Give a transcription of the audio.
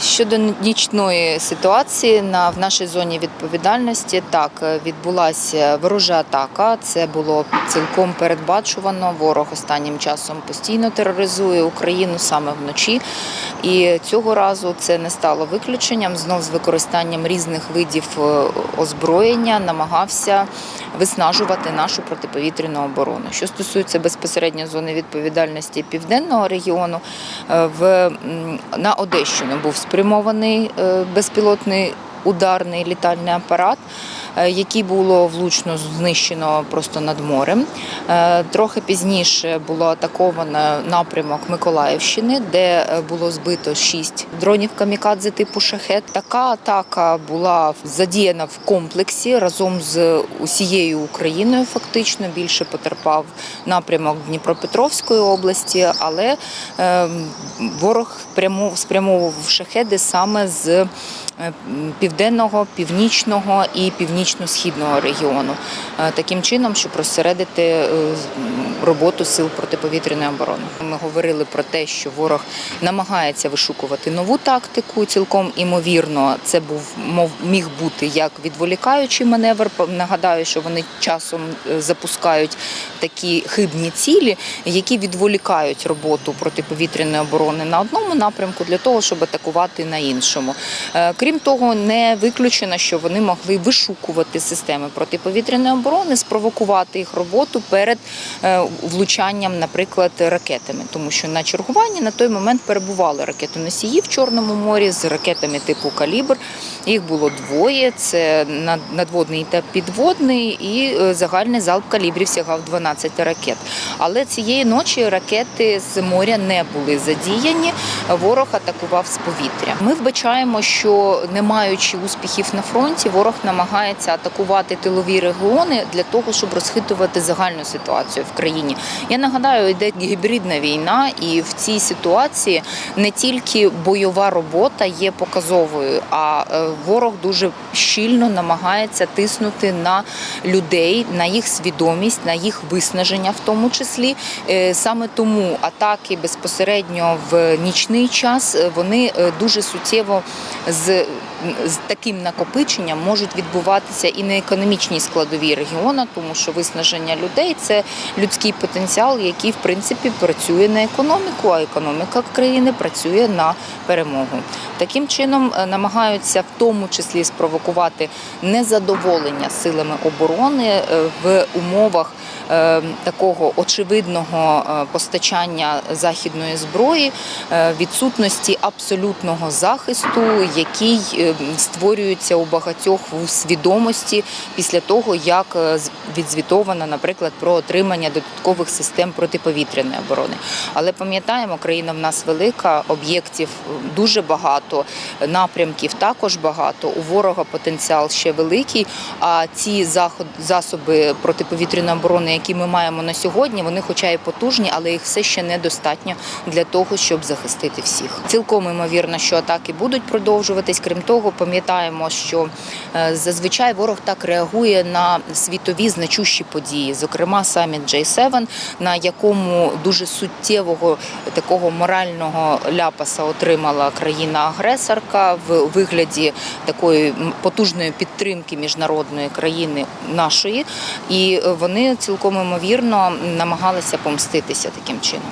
Щодо нічної ситуації на в нашій зоні відповідальності, так е, відбулася ворожа атака. Це було цілком передбачувано. Ворог останнім часом постійно тероризує Україну саме вночі, і цього разу це не стало виключенням. Знов з використанням різних видів е, озброєння намагався виснажувати нашу протиповітряну оборону. Що стосується безпосередньо зони відповідальності південного регіону, е, в на Одещину був спрямований е, безпілотний ударний літальний апарат, який було влучно знищено просто над морем. Е, Трохи пізніше було атаковано напрямок Миколаївщини, де е, було збито шість дронів камікадзе типу шахет. Така атака була задіяна в комплексі разом з усією Україною. Фактично більше потерпав напрямок Дніпропетровської області, але е, ворог спрямовував шахеди саме з е, південного, північного і північно-східного регіону, Е, таким чином, щоб розсередити е, роботу сил протиповітряної оборони. Ми говорили про те, що ворог намагається вишукувати нову тактику. Цілком імовірно, це був мов міг бути як відволікаючий маневр. Нагадаю, що вони часом е, запускають такі хибні цілі, які відволікають роботу протиповітряної оборони на одному напрямку для того, щоб атакувати на іншому. Крім того, не виключено, що вони могли вишукувати системи протиповітряної оборони, спровокувати їх роботу перед е, влучанням, наприклад, ракетами, тому що на чергуванні на той момент перебували ракетоносії в Чорному морі з ракетами типу Калібр. Їх було двоє: це надводний та підводний, і е, загальний залп калібрів сягав 12 ракет. Але цієї ночі ракети з моря не були задіяні. Ворог атакував з повітря. Ми вбачаємо, що не маючи успіхів на фронті, ворог намагається атакувати тилові регіони для того, щоб розхитувати загальну ситуацію в країні. Я нагадаю, йде гібридна війна, і в цій ситуації не тільки бойова робота є показовою, а е, ворог дуже щільно намагається тиснути на людей, на їх свідомість, на їх виснаження, в тому числі. Е, Саме тому атаки безпосередньо в нічний час е, вони дуже суттєво з. З таким накопиченням можуть відбуватися і на економічній складовій регіону, тому що виснаження людей це людський потенціал, який в принципі працює на економіку, а економіка країни працює на перемогу. Таким чином е, намагаються в тому числі спровокувати незадоволення силами оборони е, в умовах е, такого очевидного постачання західної зброї, відсутності абсолютного захисту, який е, створюється у багатьох в свідомості після того, як е, відзвітовано, наприклад, про отримання додаткових систем протиповітряної оборони. Але пам'ятаємо, країна в нас велика, об'єктів дуже багато, напрямків також багато. У ворога потенціал ще великий. А ці засоби протиповітряної оборони, які ми маємо на сьогодні, вони, хоча і потужні, але їх все ще недостатньо для того, щоб захистити всіх. Цілком імовірно, що атаки будуть продовжуватись. Крім того, пам'ятаємо, що е, зазвичай ворог так реагує на світові значущі події, зокрема саміт J7, на якому дуже суттєвого такого морального ляпаса отримала країна-агресорка в вигляді такої потужної підтримки міжнародної країни нашої, і вони цілком імовірно намагалися помститися таким чином.